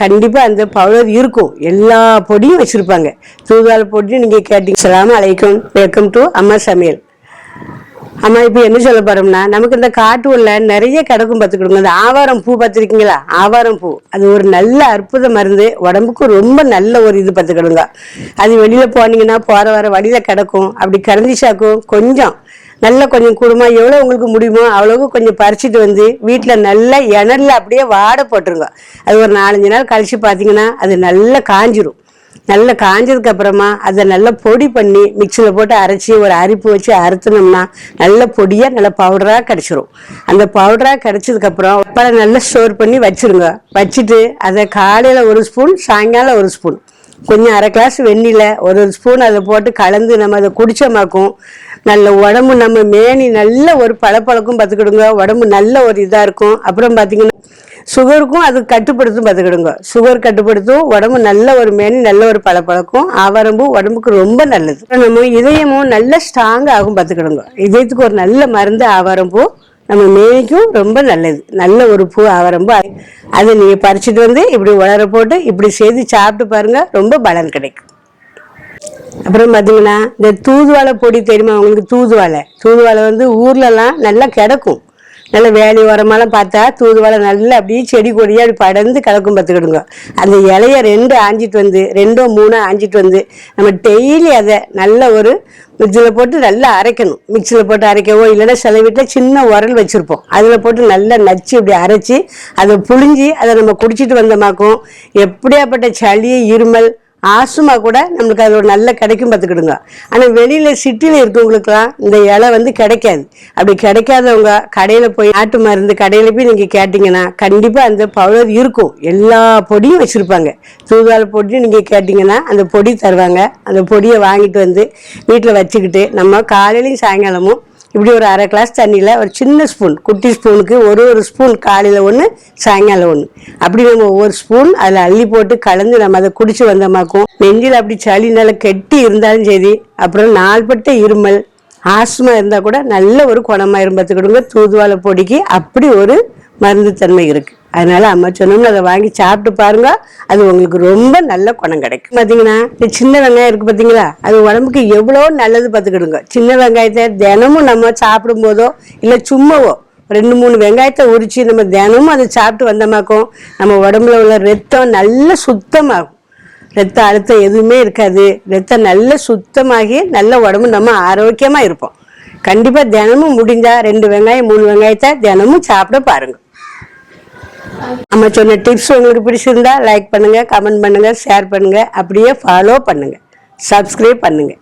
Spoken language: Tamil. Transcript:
கண்டிப்பாக அந்த பவுடர் இருக்கும். எல்லா பொடியும் வச்சுருப்பாங்க. தூதுவாளை பொடியும் நீங்கள் கேட்டீங்க. சலாம் அலைக்கும். வெல்கம் டு அம்மா சமையல் அம்மா இப்போ என்ன சொல்ல போறோம்னா நமக்கு இந்த காட்டு உள்ள நிறைய கிடக்கும் பார்த்துக்கிடுங்க. இந்த ஆவாரம் பூ பார்த்துருக்கீங்களா? ஆவாரம் பூ. அது ஒரு நல்ல அற்புத மருந்து. உடம்புக்கு ரொம்ப நல்ல ஒரு இது பார்த்துக்கிடுங்க. அது வெளியில போனீங்கன்னா போற வர வழியில கிடக்கும். அப்படி கிடந்துச்சாக்கும் கொஞ்சம் நல்ல கொஞ்சம் குடுமா எவ்வளோ உங்களுக்கு முடியுமோ அவ்வளோக்கு கொஞ்சம் பறிச்சுட்டு வந்து வீட்டில் நல்லா இணல்ல அப்படியே வாட போட்டுருங்க. அது ஒரு நாலஞ்சு நாள் கழித்து பார்த்தீங்கன்னா அது நல்லா காஞ்சிரும். நல்லா காஞ்சதுக்கு அப்புறமா அதை நல்லா பொடி பண்ணி மிக்சியில் போட்டு அரைச்சி ஒரு அரிப்பு வச்சு அறுத்துனோம்னா நல்ல பொடியாக நல்லா பவுடராக கிடச்சிரும். அந்த பவுடராக கிடச்சதுக்கப்புறம் பழம் நல்லா ஸ்டோர் பண்ணி வச்சுருங்க. வச்சுட்டு அதை காலையில் ஒரு ஸ்பூன் சாயங்காலம் ஒரு ஸ்பூன் கொஞ்சம் அரை கிளாஸ் வெந்நில ஒரு ஒரு ஸ்பூன் அதை போட்டு கலந்து நம்ம அதை குடிச்சமாக்கும் நல்ல உடம்பு நம்ம மேனி நல்ல ஒரு பளப்பழக்கம் பார்த்துக்கிடுங்க. உடம்பு நல்ல ஒரு இதாக இருக்கும். அப்புறம் பார்த்தீங்கன்னா சுகருக்கும் அது கட்டுப்படுத்தும் பார்த்துக்கிடுங்க. சுகர் கட்டுப்படுத்தும் உடம்பு நல்ல ஒரு மேனி நல்ல ஒரு பளப்பழக்கம் ஆவாரம்பூ உடம்புக்கு ரொம்ப நல்லது. நம்ம இதயமும் நல்ல ஸ்ட்ராங் ஆகும் பார்த்துக்கிடுங்க. இதயத்துக்கு ஒரு நல்ல மருந்து ஆவாரம்பூ நம்ம மேனிக்கும் ரொம்ப நல்லது. நல்ல ஒரு பூ ஆவாரம்பூ அதை நீங்கள் பறிச்சுட்டு வந்து இப்படி உலர போட்டு இப்படி செய்து சாப்பிட்டு பாருங்க. ரொம்ப பலன் கிடைக்கும். அப்புறம் பார்த்தீங்கன்னா இந்த தூதுவாழை பொடி தெரியுமா உங்களுக்கு? தூதுவாழை தூதுவாழை வந்து ஊர்லலாம் நல்லா கிடக்கும். நல்ல வேலி உரமெல்லாம் பார்த்தா தூதுவாழை நல்லா அப்படியே செடி கொடியாக அப்படி படர்ந்து கிடக்கும் பார்த்துக்கிடுங்க. அந்த இலைய ரெண்டு ஆஞ்சிட்டு வந்து ரெண்டோ மூணோ ஆஞ்சிட்டு வந்து நம்ம டெய்லி அதை நல்ல ஒரு மிக்சியில் போட்டு நல்லா அரைக்கணும். மிக்சியில் போட்டு அரைக்கவோ இல்லைன்னா சில வீட்டில் சின்ன உரல் வச்சுருப்போம். அதில் போட்டு நல்லா நச்சு இப்படி அரைச்சி அதை புழிஞ்சி அதை நம்ம குடிச்சிட்டு வந்தோமாக்கும் எப்படியாப்பட்ட சளி இருமல் ஆசுமா கூட நம்மளுக்கு அது ஒரு நல்ல கிடைக்கும் பார்த்துக்கிடுங்க. ஆனால் வெளியில் சிட்டியில் இருக்கவங்களுக்குலாம் இந்த இலை வந்து கிடைக்காது. அப்படி கிடைக்காதவங்க கடையில் போய் நாட்டு மருந்து கடையில் போய் நீங்கள் கேட்டிங்கன்னா கண்டிப்பாக அந்த பவுடர் இருக்கும். எல்லா பொடியும் வச்சுருப்பாங்க. தூதுவாழை பொடியும் நீங்கள் கேட்டிங்கன்னா அந்த பொடி தருவாங்க. அந்த பொடியை வாங்கிட்டு வந்து வீட்டில் வச்சுக்கிட்டு நம்ம காலையிலையும் சாயங்காலமும் இப்படி ஒரு அரை கிளாஸ் தண்ணியில் ஒரு சின்ன ஸ்பூன் குட்டி ஸ்பூனுக்கு ஒரு ஒரு ஸ்பூன் காலையில் ஒன்று சாயங்காலம் ஒன்று அப்படி நம்ம ஒவ்வொரு ஸ்பூன் அதில் அள்ளி போட்டு கலந்து நம்ம அதை குடிச்சு வந்தோமாக்கும். நெஞ்சில் அப்படி சளி நல்லா கெட்டி இருந்தாலும் சரி அப்புறம் நாள்பட்ட இருமல் ஆஸ்மா இருந்தால் கூட நல்ல ஒரு குணமாக பார்த்துக்கிடுங்க தூதுவாலை பொடிக்கு அப்படி ஒரு மருந்து தன்மை இருக்குது அதனால அம்மா சொன்னோம்னு அதை வாங்கி சாப்பிட்டு பாருங்க. அது உங்களுக்கு ரொம்ப நல்ல குணம் கிடைக்கும். பார்த்தீங்கன்னா இந்த சின்ன வெங்காயம் இருக்கு பார்த்தீங்களா அது உடம்புக்கு எவ்வளோ நல்லது பார்த்துக்கிடுங்க. சின்ன வெங்காயத்தை தினமும் நம்ம சாப்பிடும் போதோ இல்லை சும்மாவோ ரெண்டு மூணு வெங்காயத்தை உரிச்சு நம்ம தினமும் அதை சாப்பிட்டு வந்தோமாக்கும் நம்ம உடம்புல உள்ள ரத்தம் நல்ல சுத்தமாகும். ரத்த அழுத்தம் எதுவுமே இருக்காது. ரத்தம் நல்ல சுத்தமாகி நல்ல உடம்பு நம்ம ஆரோக்கியமாக இருப்போம். கண்டிப்பாக தினமும் முடிஞ்சால் ரெண்டு வெங்காயம் மூணு வெங்காயத்தை தினமும் சாப்பிட பாருங்கள் நம்ம சொன்ன டிப்ஸ் உங்களுக்கு பிடிச்சிருந்தா லைக் பண்ணுங்க கமெண்ட் பண்ணுங்க ஷேர் பண்ணுங்க அப்படியே ஃபாலோ பண்ணுங்க. சப்ஸ்கிரைப் பண்ணுங்க.